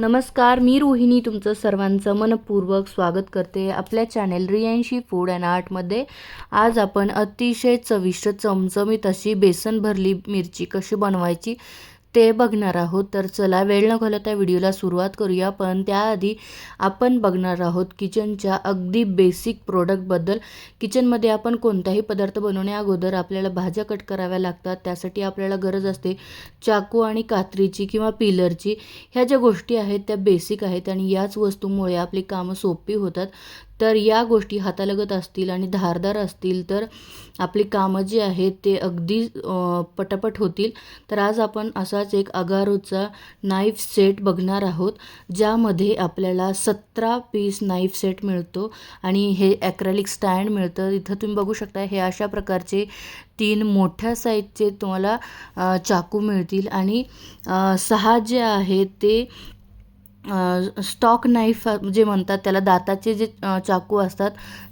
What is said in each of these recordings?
नमस्कार मी रोहिणी तुमचं सर्वांचं मनपूर्वक स्वागत करते आपल्या चॅनेल रियांशी फूड अँड आर्टमध्ये आज आपण अतिशय चविष्ट चमचमीत अशी बेसन भरली मिरची कशी बनवायची ते बघणार आहोत. तर चला वेळ न घालवता व्हिडिओला सुरुवात करूया. पण त्याआधी आपण बघणार आहोत किचनच्या अगदी बेसिक प्रोडक्टबद्दल किचनमध्ये आपण कोणताही पदार्थ बनवण्या अगोदर आपल्याला भाज्या कट कराव्या लागतात. त्यासाठी आपल्याला गरज असते चाकू आणि कात्रीची किंवा पिलरची. ह्या ज्या गोष्टी आहेत त्या बेसिक आहेत आणि याच वस्तूमुळे आपली कामं सोपी होतात. तर या गोष्टी हातालगत असतील आणि धारदार असतील तर आपली कामं जी आहेत ते अगदी पटापट होतील. तर आज आपण असाच एक अगारोचा नाईफ सेट बघणार आहोत ज्यामध्ये आपल्याला सतरा पीस नाईफ सेट मिळतो आणि हे ॲक्रॅलिक स्टँड मिळतं. इथं तुम्ही बघू शकता हे अशा प्रकारचे तीन मोठ्या साईजचे तुम्हाला चाकू मिळतील. आणि सहा जे आहेत ते स्टॉक नाईफ जे म्हणतात त्याला दाताचे जे चाकू असतात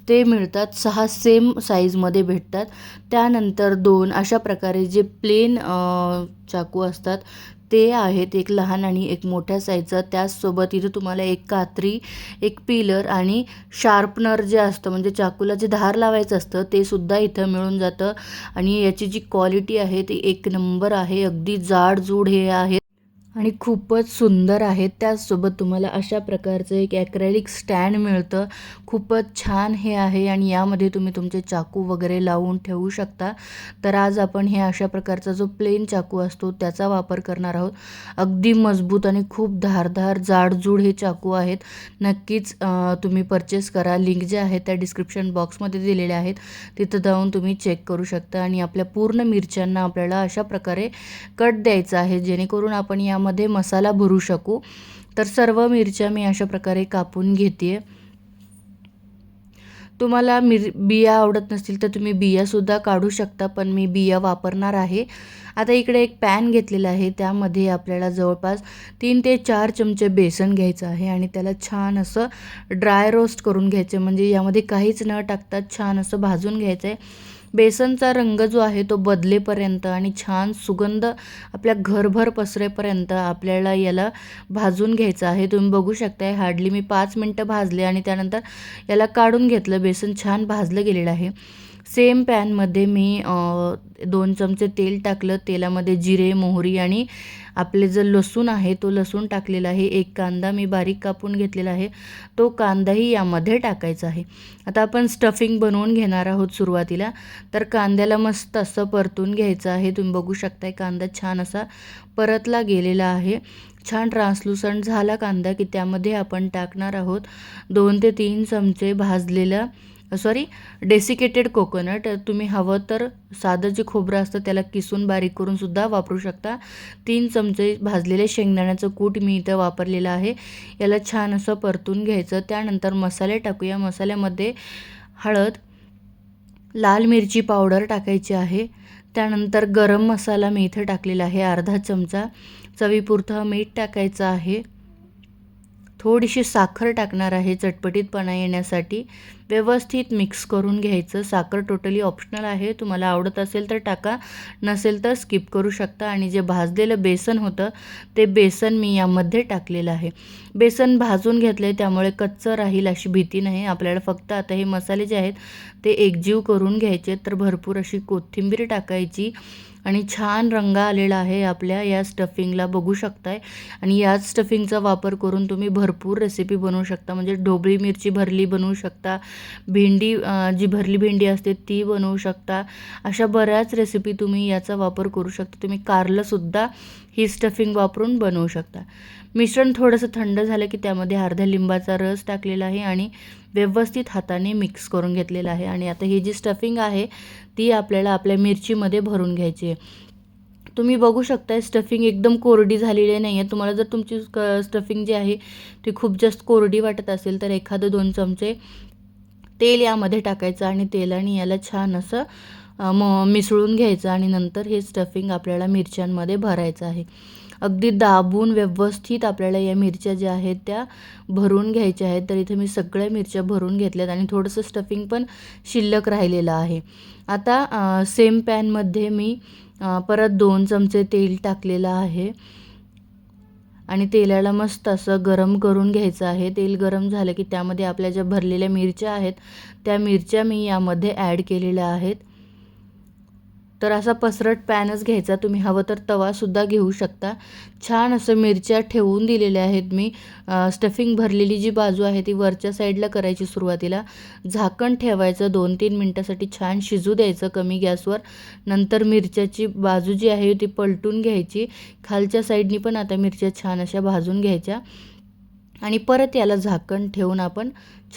ते मिळतात. सहा सेम साईजमध्ये भेटतात. त्यानंतर दोन अशा प्रकारे जे प्लेन चाकू असतात ते आहेत. एक लहान आणि एक मोठ्या साईजचं त्याचसोबत इथं तुम्हाला एक कात्री एक पिलर आणि शार्पनर जे असतं म्हणजे चाकूला जे धार लावायचं असतं ते सुद्धा इथं मिळून जातं. आणि याची जी क्वालिटी आहे ती एक नंबर आहे. अगदी जाडजूड हे आहे. आणि खूपच सुंदर आहेत. त्याचसोबत तुम्हाला अशा प्रकारचं एक ॲक्रेलिक स्टँड मिळतं. खूपच छान हे आहे आणि यामध्ये तुम्ही तुमचे चाकू वगैरे लावून ठेवू शकता. तर आज आपण हे अशा प्रकारचा जो प्लेन चाकू असतो त्याचा वापर करणार आहोत. अगदी मजबूत आणि खूप धारधार जाडजूड हे चाकू आहेत. नक्कीच तुम्ही परचेस करा. लिंक जे आहे त्या डिस्क्रिप्शन बॉक्समध्ये दिलेल्या आहेत. तिथं जाऊन तुम्ही चेक करू शकता आणि आपल्या पूर्ण मिरच्यांना आपल्याला अशा प्रकारे कट द्यायचा आहे. जेणेकरून आपण या त्यामध्ये मसाला भरू शकू. तर सर्व मिरच्या मी अशा प्रकारे कापून घेते तुम्हाला मिर बिया आवडत नसतील तर तुम्ही बियासुद्धा काढू शकता पण मी बिया वापरणार आहे. आता इकडे एक पॅन घेतलेला आहे त्यामध्ये आपल्याला जवळपास तीन ते चार चमचे बेसन घ्यायचं आहे आणि त्याला छान असं ड्राय रोस्ट करून घ्यायचं म्हणजे यामध्ये काहीच न टाकता छान असं भाजून घ्यायचं आहे बेसनचा रंग जो आहे तो बदलेपर्यंत आणि छान सुगंध आपल्या घरभर पसरेपर्यंत आपल्याला याला भाजून घ्यायचं आहे. तुम्ही बघू शकताय हार्डली मी पाच मिनटं भाजले आणि त्यानंतर याला काढून घेतलं. बेसन छान भाजलं गेलेलं आहे. सेम पॅनमध्ये मी दोन चमचे तेल टाकलं. तेलामध्ये जिरे मोहरी आणि आपले जो लसूण आहे तो लसूण टाकलेला आहे. एक कांदा मी बारीक कापून घेतलेला आहे. तो कांदाही यामध्ये टाकायचा आहे. आता आपण स्टफिंग बनवून घेणार आहोत सुरुवातीला. तर कांद्याला मस्त असं परतून घ्यायचं आहे. तुम्ही बघू शकताय कांदा छान असा परतला गेलेला आहे. छान ट्रान्सलुसंट झाला कांदा की त्यामध्ये आपण टाकणार आहोत. दोन ते तीन चमचे भाजलेलं सॉरी डेसिकेटेड कोकोनट तुम्ही हवं तर साधं जे खोबरं असतं त्याला किसून बारीक करून सुद्धा वापरू शकता. तीन चमचे भाजलेले शेंगदाण्याचं कूट मी इथं वापरलेलं आहे. याला छान असं परतून घ्यायचं. त्यानंतर मसाले टाकूया. मसाल्यामध्ये हळद लाल मिरची पावडर टाकायची आहे. त्यानंतर गरम मसाला मी इथं टाकलेला आहे. अर्धा चमचा. चवीपुरतं मीठ टाकायचं आहे. थोडीशी साखर टाकणार आहे चटपटीतपणा येण्यासाठी. व्यवस्थित मिक्स करून घ्यायचं. साखर टोटली ऑप्शनल आहे. तुम्हाला आवडत असेल तर टाका. नसेल तर स्किप करू शकता. आणि जे भाजलेलं बेसन होतं ते बेसन मी यामध्ये टाकलेलं आहे. बेसन भाजून घेतले त्यामुळे कच्चं राहील अशी भीती नाही. आपल्याला फक्त आता हे मसाले जे आहेत ते एकजीव करून घ्यायचे तर भरपूर अशी कोथिंबीर टाकायची. आणि छान रंग आलेला आहे आपल्या या स्टफिंगला बघू शकताय. आणि याच स्टफिंगचा वापर करून तुम्ही भरपूर रेसिपी बनवू शकता. म्हणजे ढोबळी मिरची भरली बनवू शकता. भेंडी जी भरली भेंडी असते ती बनवू शकता. अशा बऱ्याच रेसिपी तुम्ही याचा वापर करू शकता. तुम्ही कारलंसुद्धा ही स्टफिंग वापरून बनवू शकता. मिश्रण थोडंसं थंड झालं की त्यामध्ये अर्ध्या लिंबाचा रस टाकलेला आहे आणि व्यवस्थित हाताने मिक्स करून घेतलेलं आहे. आणि आता ही जी स्टफिंग आहे ती आपल्याला आपल्या मिरचीमध्ये भरून घ्यायची आहे. तुम्ही बघू शकताय स्टफिंग एकदम कोरडी झालेली नाही आहे तुम्हाला जर तुमची स्टफिंग जी आहे ती खूप जास्त कोरडी वाटत असेल तर एखादं दोन चमचे तेल यामध्ये टाकायचं आणि तेलाने याला छान असं म मिसळून घ्यायचं आणि नंतर हे स्टफिंग आपल्याला मिरच्यांमध्ये भरायचं आहे. अगदी दाबून व्यवस्थित आपल्याला या मिरच्या ज्या आहेत त्या भरून घ्यायच्या आहेत. तर इथे मी सगळ्या मिरच्या भरून घेतल्यात आणि थोडंसं स्टफिंग पण शिल्लक राहिलेलं आहे. आता सेम पॅनमध्ये मी परत दोन चमचे तेल टाकलेलं आहे. आणि तेलाला मस्त असं गरम करून घ्यायचं आहे. तेल गरम झालं की त्यामध्ये आपल्या ज्या भरलेल्या मिरच्या आहेत त्या मिरच्या मी यामध्ये ॲड केलेल्या आहेत. तर असा पसरट पॅनच घ्यायचा. तुम्ही हवं तर तवासुद्धा घेऊ शकता. छान असं मिरच्या ठेवून दिलेल्या आहेत मी. स्टफिंग भरलेली जी बाजू आहे ती वरच्या साईडला करायची सुरुवातीला. झाकण ठेवायचं दोन तीन मिनटासाठी. छान शिजू द्यायचं कमी गॅसवर. नंतर मिरच्याची बाजू जी आहे ती पलटून घ्यायची. खालच्या साईडनी पण आता मिरच्या छान अशा भाजून घ्यायच्या. आणि परत याला झाकण ठेवून आपण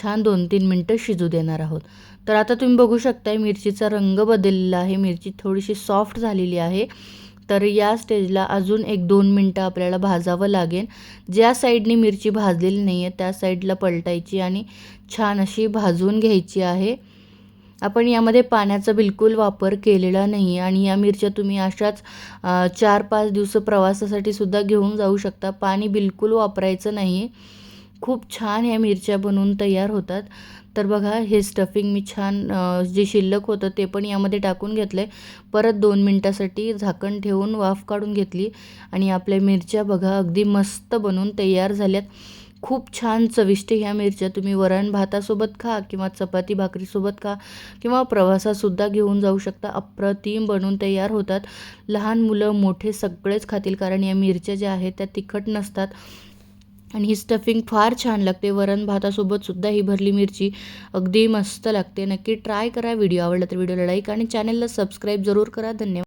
छान दोन तीन मिनटं शिजू देणार आहोत. तर आता तुम्ही बघू शकताय मिरचीचा रंग बदललेला आहे. मिरची थोडीशी सॉफ्ट झालेली आहे. तर या स्टेजला अजून एक दोन मिनटं आपल्याला भाजावं लागेल. ज्या साईडने मिरची भाजलेली नाही आहे त्या साईडला पलटायची आणि छान अशी भाजून घ्यायची आहे. आपण यामध्ये पाण्याचा बिलकुल वापर केलेला नाही आणि या मिरच्या तुम्ही अशाच चार पाच दिवस प्रवासासाठी सुद्धा घेऊन जाऊ शकता. पाणी बिलकुल वापरायचं नाही खूप छान ह्या मिरच्या बनवून तयार होतात. तर बघा हे स्टफिंग मी छान जे शिल्लक होतं ते पण यामध्ये टाकून घेतलं आहे परत दोन मिनटासाठी झाकण ठेवून वाफ काढून घेतली आणि आपल्या मिरच्या बघा अगदी मस्त बनवून तयार झाल्यात. खूप छान चविष्ट ह्या मिरच्या. तुम्ही वरण भातासोबत खा किंवा चपाती भाकरीसोबत खा किंवा प्रवासातसुद्धा घेऊन जाऊ शकता. अप्रतिम बनून तयार होतात. लहान मुलं मोठे सगळेच खातील कारण या मिरच्या ज्या आहेत त्या तिखट नसतात. आणि ही स्टफिंग फार छान लागते. वरण भातासोबतसुद्धा ही भरली मिरची अगदी मस्त लागते. नक्की ट्राय करा. व्हिडिओ आवडला तर व्हिडिओला लाईक आणि चॅनलला सबस्क्राईब जरूर करा. धन्यवाद.